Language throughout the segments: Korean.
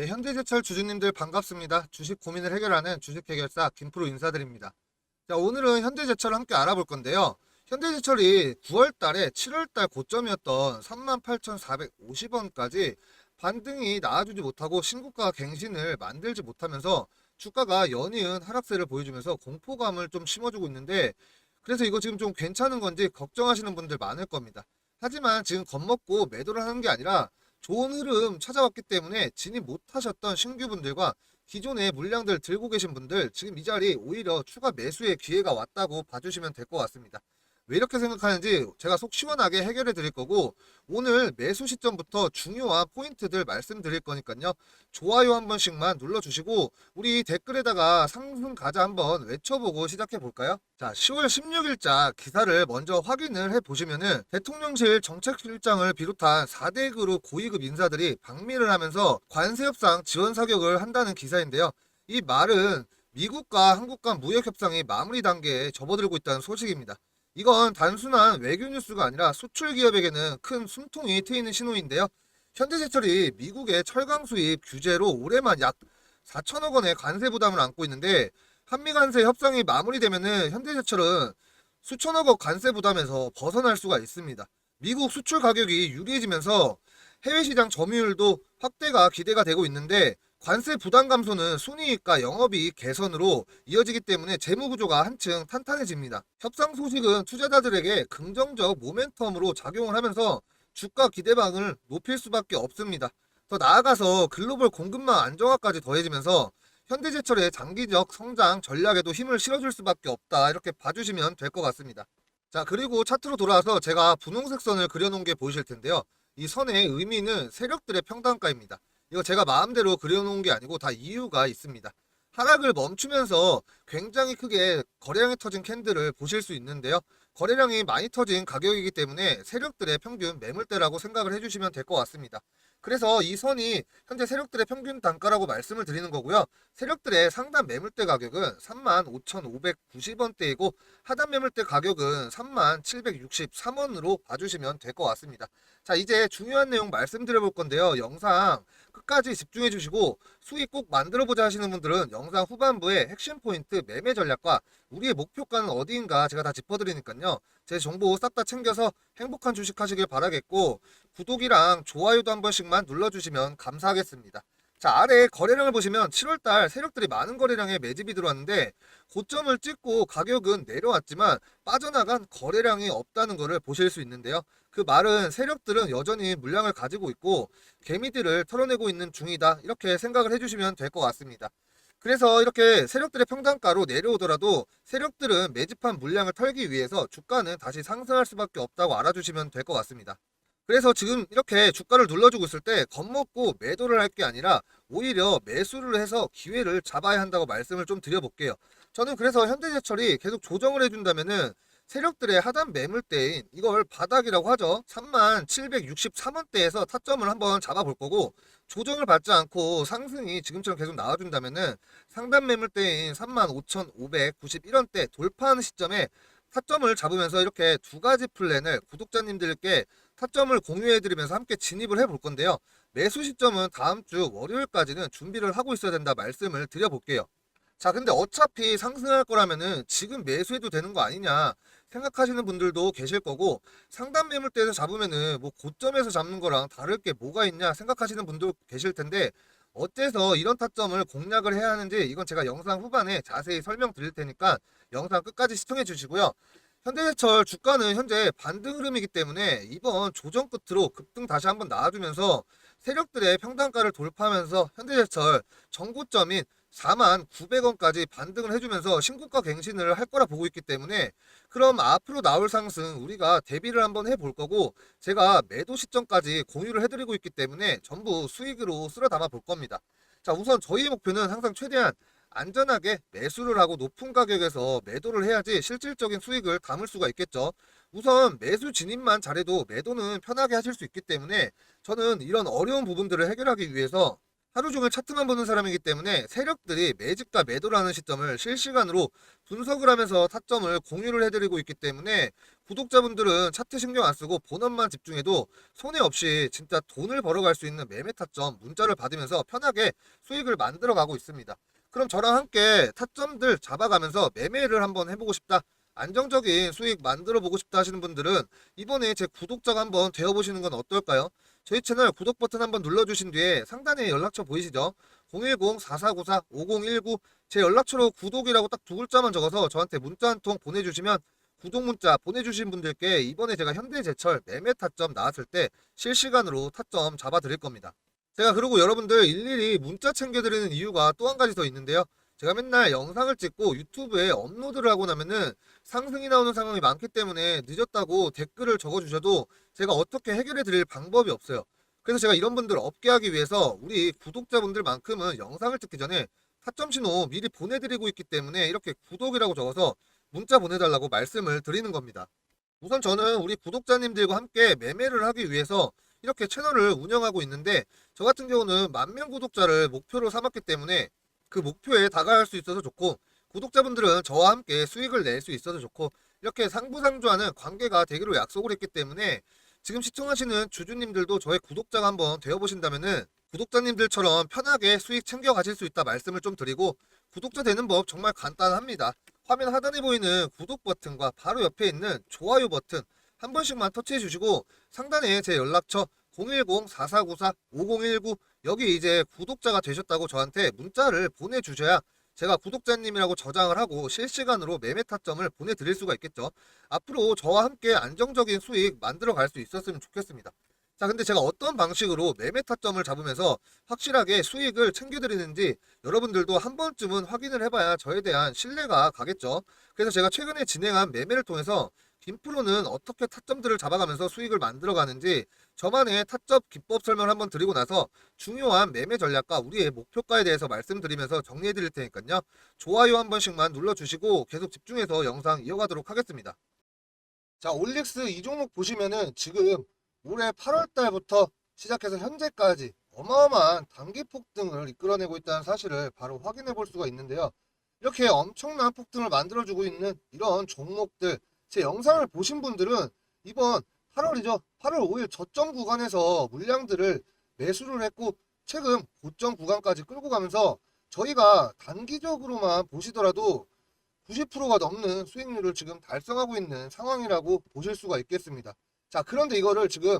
네, 현대제철 주주님들 반갑습니다. 주식 고민을 해결하는 주식 해결사 김프로 인사드립니다. 자, 오늘은 현대제철을 함께 알아볼 건데요. 현대제철이 9월 달에 7월 달 고점이었던 38,450원까지 반등이 나와주지 못하고 신고가 갱신을 만들지 못하면서 주가가 연이은 하락세를 보여주면서 공포감을 좀 심어주고 있는데 그래서 이거 지금 좀 괜찮은 건지 걱정하시는 분들 많을 겁니다. 하지만 지금 겁먹고 매도를 하는 게 아니라 좋은 흐름 찾아왔기 때문에 진입 못하셨던 신규분들과 기존의 물량들 들고 계신 분들 지금 이 자리 오히려 추가 매수의 기회가 왔다고 봐주시면 될 것 같습니다. 왜 이렇게 생각하는지 제가 속 시원하게 해결해 드릴 거고 오늘 매수 시점부터 중요한 포인트들 말씀드릴 거니까요. 좋아요 한 번씩만 눌러주시고 우리 댓글에다가 상승 가자 한번 외쳐보고 시작해 볼까요? 자, 10월 16일자 기사를 먼저 확인을 해 보시면은 대통령실 정책실장을 비롯한 4대 그룹 고위급 인사들이 방미를 하면서 관세 협상 지원 사격을 한다는 기사인데요. 이 말은 미국과 한국 간 무역 협상이 마무리 단계에 접어들고 있다는 소식입니다. 이건 단순한 외교 뉴스가 아니라 수출 기업에게는 큰 숨통이 트이는 신호인데요. 현대제철이 미국의 철강 수입 규제로 올해만 약 4천억 원의 관세 부담을 안고 있는데 한미 관세 협상이 마무리되면은 현대제철은 수천억 원 관세 부담에서 벗어날 수가 있습니다. 미국 수출 가격이 유리해지면서 해외 시장 점유율도 확대가 기대가 되고 있는데 관세 부담 감소는 순이익과 영업이익 개선으로 이어지기 때문에 재무 구조가 한층 탄탄해집니다. 협상 소식은 투자자들에게 긍정적 모멘텀으로 작용을 하면서 주가 기대방을 높일 수밖에 없습니다. 더 나아가서 글로벌 공급망 안정화까지 더해지면서 현대제철의 장기적 성장 전략에도 힘을 실어줄 수밖에 없다 이렇게 봐주시면 될 것 같습니다. 자 그리고 차트로 돌아와서 제가 분홍색 선을 그려놓은 게 보이실 텐데요. 이 선의 의미는 세력들의 평단가입니다. 이거 제가 마음대로 그려놓은 게 아니고 다 이유가 있습니다. 하락을 멈추면서 굉장히 크게 거래량이 터진 캔들을 보실 수 있는데요. 거래량이 많이 터진 가격이기 때문에 세력들의 평균 매물대라고 생각을 해주시면 될 것 같습니다. 그래서 이 선이 현재 세력들의 평균 단가라고 말씀을 드리는 거고요. 세력들의 상단 매물대 가격은 35,590원대이고 하단 매물대 가격은 37,763원으로 봐주시면 될 것 같습니다. 자 이제 중요한 내용 말씀드려 볼 건데요. 영상 끝까지 집중해 주시고 수익 꼭 만들어 보자 하시는 분들은 영상 후반부에 핵심 포인트 매매 전략과 우리의 목표가는 어디인가 제가 다 짚어 드리니까요. 제 정보 싹 다 챙겨서 행복한 주식 하시길 바라겠고 구독이랑 좋아요도 한 번씩만 눌러 주시면 감사하겠습니다. 자 아래 거래량을 보시면 7월달 세력들이 많은 거래량에 매집이 들어왔는데 고점을 찍고 가격은 내려왔지만 빠져나간 거래량이 없다는 것을 보실 수 있는데요. 그 말은 세력들은 여전히 물량을 가지고 있고 개미들을 털어내고 있는 중이다 이렇게 생각을 해주시면 될 것 같습니다. 그래서 이렇게 세력들의 평단가로 내려오더라도 세력들은 매집한 물량을 털기 위해서 주가는 다시 상승할 수밖에 없다고 알아주시면 될 것 같습니다. 그래서 지금 이렇게 주가를 눌러주고 있을 때 겁먹고 매도를 할 게 아니라 오히려 매수를 해서 기회를 잡아야 한다고 말씀을 좀 드려볼게요. 저는 그래서 현대제철이 계속 조정을 해준다면은 세력들의 하단 매물대인 이걸 바닥이라고 하죠. 3763원대에서 타점을 한번 잡아볼 거고 조정을 받지 않고 상승이 지금처럼 계속 나와준다면은 상단 매물대인 35,591원대 돌파하는 시점에 타점을 잡으면서 이렇게 두 가지 플랜을 구독자님들께 타점을 공유해드리면서 함께 진입을 해볼 건데요. 매수 시점은 다음 주 월요일까지는 준비를 하고 있어야 된다 말씀을 드려볼게요. 자, 근데 어차피 상승할 거라면은 지금 매수해도 되는 거 아니냐 생각하시는 분들도 계실 거고 상단 매물대에서 잡으면은 뭐 고점에서 잡는 거랑 다를 게 뭐가 있냐 생각하시는 분도 계실 텐데 어째서 이런 타점을 공략을 해야 하는지 이건 제가 영상 후반에 자세히 설명드릴 테니까 영상 끝까지 시청해 주시고요. 현대제철 주가는 현재 반등 흐름이기 때문에 이번 조정 끝으로 급등 다시 한번 나와주면서 세력들의 평단가를 돌파하면서 현대제철 정고점인 4만 900원까지 반등을 해주면서 신고가 갱신을 할 거라 보고 있기 때문에 그럼 앞으로 나올 상승 우리가 대비를 한번 해볼 거고 제가 매도 시점까지 공유를 해드리고 있기 때문에 전부 수익으로 쓸어 담아 볼 겁니다. 자 우선 저희의 목표는 항상 최대한 안전하게 매수를 하고 높은 가격에서 매도를 해야지 실질적인 수익을 담을 수가 있겠죠. 우선 매수 진입만 잘해도 매도는 편하게 하실 수 있기 때문에 저는 이런 어려운 부분들을 해결하기 위해서 하루 종일 차트만 보는 사람이기 때문에 세력들이 매집과 매도를 하는 시점을 실시간으로 분석을 하면서 타점을 공유를 해드리고 있기 때문에 구독자분들은 차트 신경 안 쓰고 본업만 집중해도 손해 없이 진짜 돈을 벌어갈 수 있는 매매 타점 문자를 받으면서 편하게 수익을 만들어 가고 있습니다. 그럼 저랑 함께 타점들 잡아가면서 매매를 한번 해보고 싶다. 안정적인 수익 만들어 보고 싶다 하시는 분들은 이번에 제 구독자가 한번 되어보시는 건 어떨까요? 저희 채널 구독 버튼 한번 눌러주신 뒤에 상단에 연락처 보이시죠? 010-4494-5019 제 연락처로 구독이라고 딱 두 글자만 적어서 저한테 문자 한 통 보내주시면 구독 문자 보내주신 분들께 이번에 제가 현대제철 매매 타점 나왔을 때 실시간으로 타점 잡아드릴 겁니다. 제가 그리고 여러분들 일일이 문자 챙겨드리는 이유가 또 한 가지 더 있는데요. 제가 맨날 영상을 찍고 유튜브에 업로드를 하고 나면은 상승이 나오는 상황이 많기 때문에 늦었다고 댓글을 적어주셔도 제가 어떻게 해결해 드릴 방법이 없어요. 그래서 제가 이런 분들 없게 하기 위해서 우리 구독자분들만큼은 영상을 찍기 전에 타점 신호 미리 보내드리고 있기 때문에 이렇게 구독이라고 적어서 문자 보내달라고 말씀을 드리는 겁니다. 우선 저는 우리 구독자님들과 함께 매매를 하기 위해서 이렇게 채널을 운영하고 있는데 저 같은 경우는 만 명 구독자를 목표로 삼았기 때문에 그 목표에 다가갈 수 있어서 좋고 구독자분들은 저와 함께 수익을 낼 수 있어서 좋고 이렇게 상부상조하는 관계가 되기로 약속을 했기 때문에 지금 시청하시는 주주님들도 저의 구독자가 한번 되어보신다면은 구독자님들처럼 편하게 수익 챙겨 가실 수 있다 말씀을 좀 드리고 구독자 되는 법 정말 간단합니다. 화면 하단에 보이는 구독 버튼과 바로 옆에 있는 좋아요 버튼 한 번씩만 터치해 주시고 상단에 제 연락처 010-4494-5019 여기 이제 구독자가 되셨다고 저한테 문자를 보내주셔야 제가 구독자님이라고 저장을 하고 실시간으로 매매 타점을 보내드릴 수가 있겠죠. 앞으로 저와 함께 안정적인 수익 만들어 갈 수 있었으면 좋겠습니다. 자, 근데 제가 어떤 방식으로 매매 타점을 잡으면서 확실하게 수익을 챙겨드리는지 여러분들도 한 번쯤은 확인을 해봐야 저에 대한 신뢰가 가겠죠. 그래서 제가 최근에 진행한 매매를 통해서 김프로는 어떻게 타점들을 잡아가면서 수익을 만들어 가는지 저만의 타점 기법 설명을 한번 드리고 나서 중요한 매매 전략과 우리의 목표가에 대해서 말씀드리면서 정리해 드릴 테니까요. 좋아요 한 번씩만 눌러주시고 계속 집중해서 영상 이어가도록 하겠습니다. 자, 올릭스 이 종목 보시면은 지금 올해 8월 달부터 시작해서 현재까지 어마어마한 단기 폭등을 이끌어내고 있다는 사실을 바로 확인해 볼 수가 있는데요. 이렇게 엄청난 폭등을 만들어주고 있는 이런 종목들 제 영상을 보신 분들은 이번 8월이죠. 8월 5일 저점 구간에서 물량들을 매수를 했고 최근 고점 구간까지 끌고 가면서 저희가 단기적으로만 보시더라도 90%가 넘는 수익률을 지금 달성하고 있는 상황이라고 보실 수가 있겠습니다. 자, 그런데 이거를 지금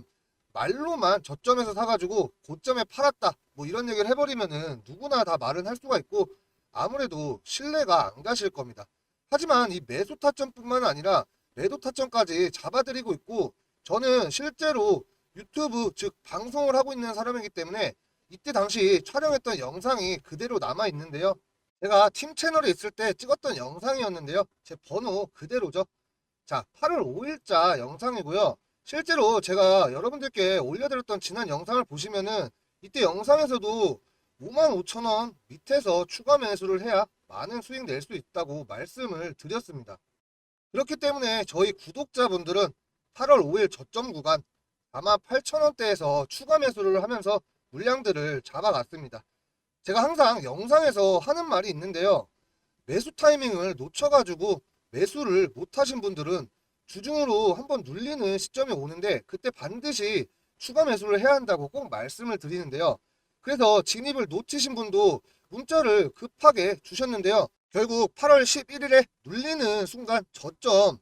말로만 저점에서 사가지고 고점에 팔았다. 뭐 이런 얘기를 해버리면은 누구나 다 말은 할 수가 있고 아무래도 신뢰가 안 가실 겁니다. 하지만 이 매수 타점뿐만 아니라 매도 타점까지 잡아드리고 있고 저는 실제로 유튜브 즉 방송을 하고 있는 사람이기 때문에 이때 당시 촬영했던 영상이 그대로 남아 있는데요. 제가 팀 채널에 있을 때 찍었던 영상이었는데요. 제 번호 그대로죠. 자, 8월 5일자 영상이고요. 실제로 제가 여러분들께 올려드렸던 지난 영상을 보시면은 이때 영상에서도 55,000원 밑에서 추가 매수를 해야 많은 수익 낼 수 있다고 말씀을 드렸습니다. 그렇기 때문에 저희 구독자분들은 8월 5일 저점 구간 아마 8,000원대에서 추가 매수를 하면서 물량들을 잡아갔습니다. 제가 항상 영상에서 하는 말이 있는데요. 매수 타이밍을 놓쳐가지고 매수를 못하신 분들은 주중으로 한번 눌리는 시점이 오는데 그때 반드시 추가 매수를 해야 한다고 꼭 말씀을 드리는데요. 그래서 진입을 놓치신 분도 문자를 급하게 주셨는데요. 결국 8월 11일에 눌리는 순간 저점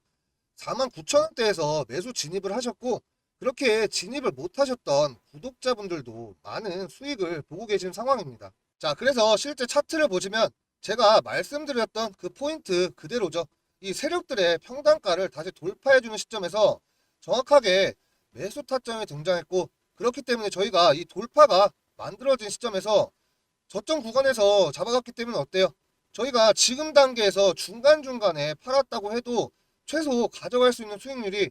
49,000원대에서 매수 진입을 하셨고 그렇게 진입을 못하셨던 구독자분들도 많은 수익을 보고 계신 상황입니다. 자, 그래서 실제 차트를 보시면 제가 말씀드렸던 그 포인트 그대로죠. 이 세력들의 평단가를 다시 돌파해주는 시점에서 정확하게 매수 타점이 등장했고 그렇기 때문에 저희가 이 돌파가 만들어진 시점에서 저점 구간에서 잡아갔기 때문에 어때요? 저희가 지금 단계에서 중간중간에 팔았다고 해도 최소 가져갈 수 있는 수익률이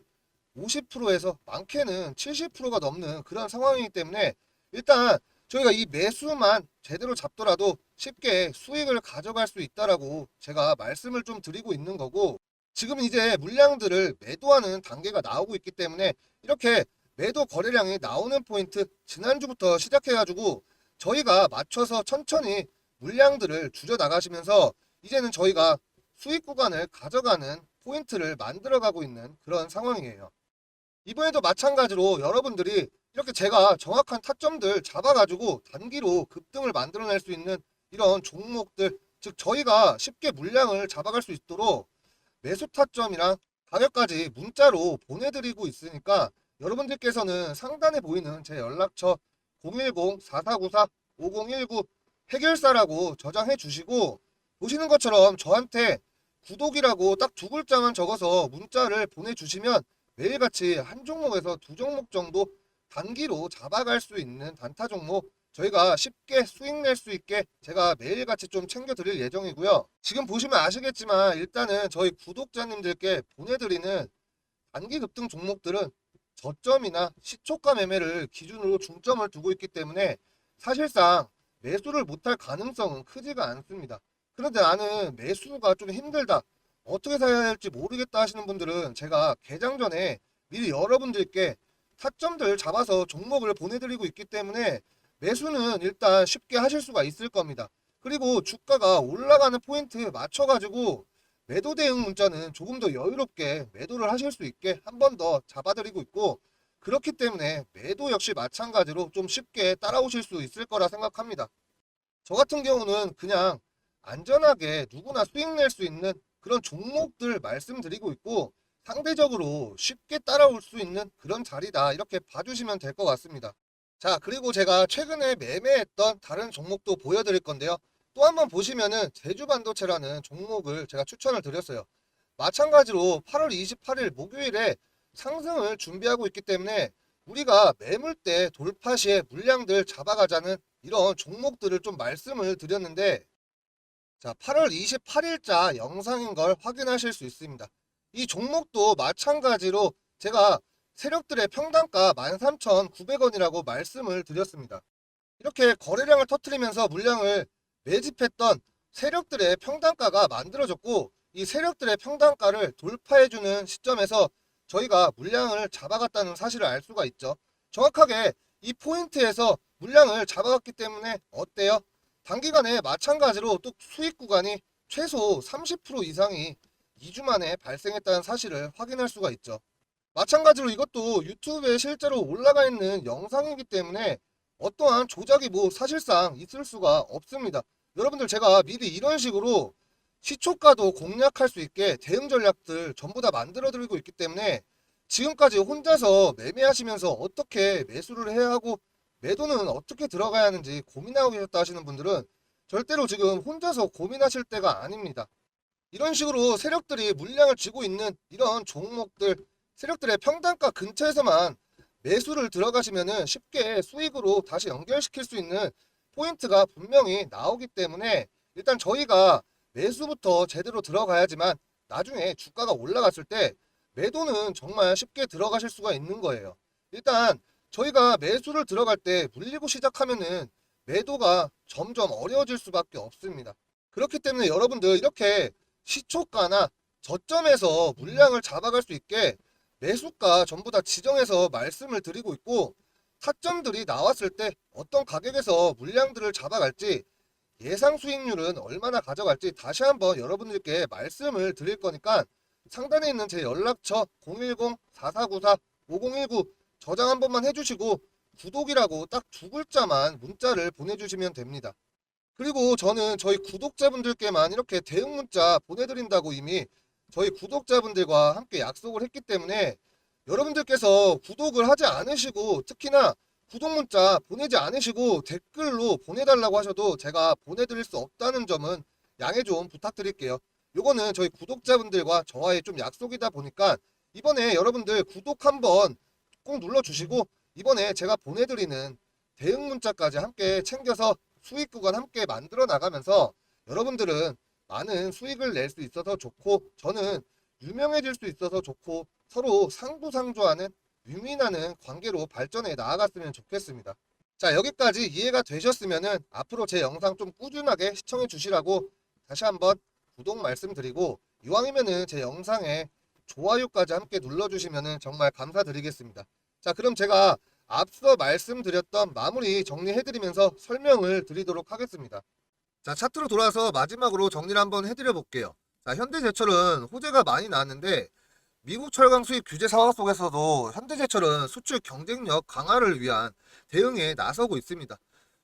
50%에서 많게는 70%가 넘는 그런 상황이기 때문에 일단 저희가 이 매수만 제대로 잡더라도 쉽게 수익을 가져갈 수 있다라고 제가 말씀을 좀 드리고 있는 거고 지금 이제 물량들을 매도하는 단계가 나오고 있기 때문에 이렇게 매도 거래량이 나오는 포인트 지난주부터 시작해가지고 저희가 맞춰서 천천히 물량들을 줄여 나가시면서 이제는 저희가 수익 구간을 가져가는 포인트를 만들어가고 있는 그런 상황이에요. 이번에도 마찬가지로 여러분들이 이렇게 제가 정확한 타점들 잡아가지고 단기로 급등을 만들어낼 수 있는 이런 종목들, 즉 저희가 쉽게 물량을 잡아갈 수 있도록 매수 타점이랑 가격까지 문자로 보내드리고 있으니까 여러분들께서는 상단에 보이는 제 연락처 010-4494-5019 해결사라고 저장해 주시고 보시는 것처럼 저한테 구독이라고 딱 두 글자만 적어서 문자를 보내주시면 매일같이 한 종목에서 두 종목 정도 단기로 잡아갈 수 있는 단타 종목 저희가 쉽게 수익 낼 수 있게 제가 매일같이 좀 챙겨드릴 예정이고요. 지금 보시면 아시겠지만 일단은 저희 구독자님들께 보내드리는 단기 급등 종목들은 저점이나 시초가 매매를 기준으로 중점을 두고 있기 때문에 사실상 매수를 못할 가능성은 크지가 않습니다. 그런데 나는 매수가 좀 힘들다. 어떻게 사야 할지 모르겠다 하시는 분들은 제가 개장 전에 미리 여러분들께 타점들 잡아서 종목을 보내드리고 있기 때문에 매수는 일단 쉽게 하실 수가 있을 겁니다. 그리고 주가가 올라가는 포인트 맞춰가지고 매도 대응 문자는 조금 더 여유롭게 매도를 하실 수 있게 한 번 더 잡아드리고 있고 그렇기 때문에 매도 역시 마찬가지로 좀 쉽게 따라오실 수 있을 거라 생각합니다. 저 같은 경우는 그냥 안전하게 누구나 수익 낼 수 있는 그런 종목들 말씀드리고 있고 상대적으로 쉽게 따라올 수 있는 그런 자리다 이렇게 봐주시면 될 것 같습니다. 자 그리고 제가 최근에 매매했던 다른 종목도 보여드릴 건데요. 또 한번 보시면은 제주반도체라는 종목을 제가 추천을 드렸어요. 마찬가지로 8월 28일 목요일에 상승을 준비하고 있기 때문에 우리가 매물대 돌파 시에 물량들 잡아가자는 이런 종목들을 좀 말씀을 드렸는데 자 8월 28일자 영상인 걸 확인하실 수 있습니다. 이 종목도 마찬가지로 제가 세력들의 평단가 13,900원이라고 말씀을 드렸습니다. 이렇게 거래량을 터트리면서 물량을 매집했던 세력들의 평단가가 만들어졌고 이 세력들의 평단가를 돌파해주는 시점에서 저희가 물량을 잡아갔다는 사실을 알 수가 있죠. 정확하게 이 포인트에서 물량을 잡아갔기 때문에 어때요? 단기간에 마찬가지로 또 수익 구간이 최소 30% 이상이 2주 만에 발생했다는 사실을 확인할 수가 있죠. 마찬가지로 이것도 유튜브에 실제로 올라가 있는 영상이기 때문에 어떠한 조작이 뭐 사실상 있을 수가 없습니다. 여러분들 제가 미리 이런 식으로 시초가도 공략할 수 있게 대응 전략들 전부 다 만들어 드리고 있기 때문에 지금까지 혼자서 매매하시면서 어떻게 매수를 해야 하고 매도는 어떻게 들어가야 하는지 고민하고 계셨다 하시는 분들은 절대로 지금 혼자서 고민하실 때가 아닙니다. 이런 식으로 세력들이 물량을 쥐고 있는 이런 종목들 세력들의 평단가 근처에서만 매수를 들어가시면은 쉽게 수익으로 다시 연결시킬 수 있는 포인트가 분명히 나오기 때문에 일단 저희가 매수부터 제대로 들어가야지만 나중에 주가가 올라갔을 때 매도는 정말 쉽게 들어가실 수가 있는 거예요. 일단 저희가 매수를 들어갈 때 물리고 시작하면은 매도가 점점 어려워질 수밖에 없습니다. 그렇기 때문에 여러분들 이렇게 시초가나 저점에서 물량을 잡아갈 수 있게 매수가 전부 다 지정해서 말씀을 드리고 있고 타점들이 나왔을 때 어떤 가격에서 물량들을 잡아갈지 예상 수익률은 얼마나 가져갈지 다시 한번 여러분들께 말씀을 드릴 거니까 상단에 있는 제 연락처 010-4494-5019 저장 한 번만 해주시고 구독이라고 딱 두 글자만 문자를 보내주시면 됩니다. 그리고 저는 저희 구독자분들께만 이렇게 대응 문자 보내드린다고 이미 저희 구독자분들과 함께 약속을 했기 때문에 여러분들께서 구독을 하지 않으시고 특히나 구독 문자 보내지 않으시고 댓글로 보내달라고 하셔도 제가 보내드릴 수 없다는 점은 양해 좀 부탁드릴게요. 요거는 저희 구독자분들과 저와의 좀 약속이다 보니까 이번에 여러분들 구독 한번 꼭 눌러주시고 이번에 제가 보내드리는 대응 문자까지 함께 챙겨서 수익 구간 함께 만들어 나가면서 여러분들은 많은 수익을 낼 수 있어서 좋고 저는 유명해질 수 있어서 좋고 서로 상부상조하는 유민하는 관계로 발전해 나아갔으면 좋겠습니다. 자 여기까지 이해가 되셨으면은 앞으로 제 영상 좀 꾸준하게 시청해 주시라고 다시 한번 구독 말씀드리고 이왕이면은 제 영상에 좋아요까지 함께 눌러주시면은 정말 감사드리겠습니다. 자 그럼 제가 앞서 말씀드렸던 마무리 정리해드리면서 설명을 드리도록 하겠습니다. 자 차트로 돌아서 마지막으로 정리를 한번 해드려 볼게요. 자, 현대제철은 호재가 많이 나왔는데 미국 철강 수입 규제 상황 속에서도 현대제철은 수출 경쟁력 강화를 위한 대응에 나서고 있습니다.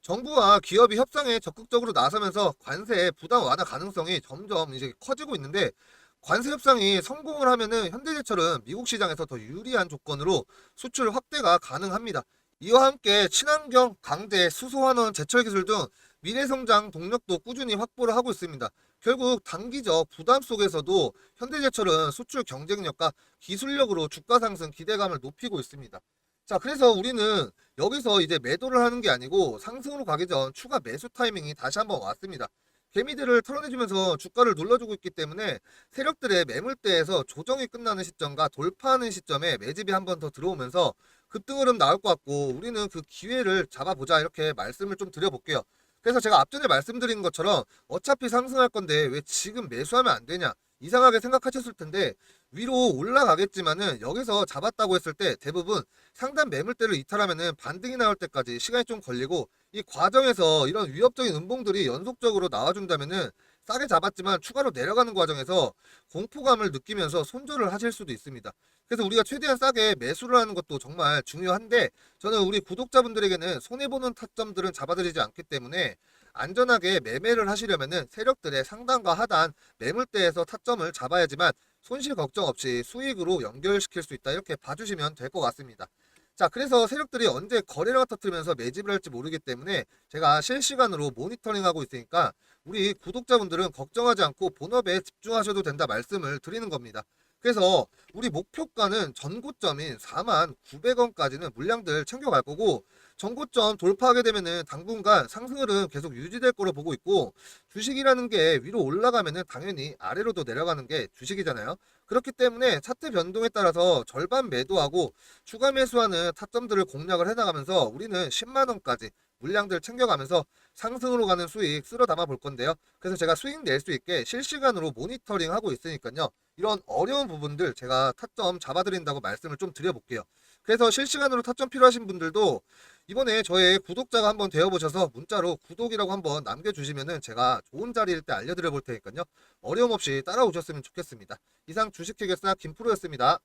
정부와 기업이 협상에 적극적으로 나서면서 관세 부담 완화 가능성이 점점 이제 커지고 있는데 관세 협상이 성공을 하면은 현대제철은 미국 시장에서 더 유리한 조건으로 수출 확대가 가능합니다. 이와 함께 친환경, 강제, 수소환원, 제철 기술 등 미래 성장 동력도 꾸준히 확보를 하고 있습니다. 결국 단기적 부담 속에서도 현대제철은 수출 경쟁력과 기술력으로 주가 상승 기대감을 높이고 있습니다. 자, 그래서 우리는 여기서 이제 매도를 하는 게 아니고 상승으로 가기 전 추가 매수 타이밍이 다시 한번 왔습니다. 개미들을 털어내주면서 주가를 눌러주고 있기 때문에 세력들의 매물대에서 조정이 끝나는 시점과 돌파하는 시점에 매집이 한 번 더 들어오면서 급등 흐름 나올 것 같고 우리는 그 기회를 잡아보자 이렇게 말씀을 좀 드려볼게요. 그래서 제가 앞전에 말씀드린 것처럼 어차피 상승할 건데 왜 지금 매수하면 안 되냐 이상하게 생각하셨을 텐데 위로 올라가겠지만은 여기서 잡았다고 했을 때 대부분 상단 매물대를 이탈하면은 반등이 나올 때까지 시간이 좀 걸리고 이 과정에서 이런 위협적인 음봉들이 연속적으로 나와준다면은 싸게 잡았지만 추가로 내려가는 과정에서 공포감을 느끼면서 손절을 하실 수도 있습니다. 그래서 우리가 최대한 싸게 매수를 하는 것도 정말 중요한데 저는 우리 구독자분들에게는 손해보는 타점들은 잡아드리지 않기 때문에 안전하게 매매를 하시려면은 세력들의 상단과 하단 매물대에서 타점을 잡아야지만 손실 걱정 없이 수익으로 연결시킬 수 있다 이렇게 봐주시면 될 것 같습니다. 자 그래서 세력들이 언제 거래량을 터뜨리면서 매집을 할지 모르기 때문에 제가 실시간으로 모니터링하고 있으니까 우리 구독자분들은 걱정하지 않고 본업에 집중하셔도 된다 말씀을 드리는 겁니다. 그래서 우리 목표가는 전고점인 4만 900원까지는 물량들 챙겨갈 거고 전고점 돌파하게 되면은 당분간 상승률은 계속 유지될 거로 보고 있고 주식이라는 게 위로 올라가면은 당연히 아래로도 내려가는 게 주식이잖아요. 그렇기 때문에 차트 변동에 따라서 절반 매도하고 추가 매수하는 타점들을 공략을 해나가면서 우리는 10만 원까지 물량들 챙겨가면서 상승으로 가는 수익 쓸어 담아 볼 건데요. 그래서 제가 수익 낼 수 있게 실시간으로 모니터링 하고 있으니까요. 이런 어려운 부분들 제가 타점 잡아드린다고 말씀을 좀 드려볼게요. 그래서 실시간으로 타점 필요하신 분들도 이번에 저의 구독자가 한번 되어보셔서 문자로 구독이라고 한번 남겨주시면은 제가 좋은 자리일 때 알려드려 볼 테니까요. 어려움 없이 따라오셨으면 좋겠습니다. 이상 주식회계사 김프로였습니다.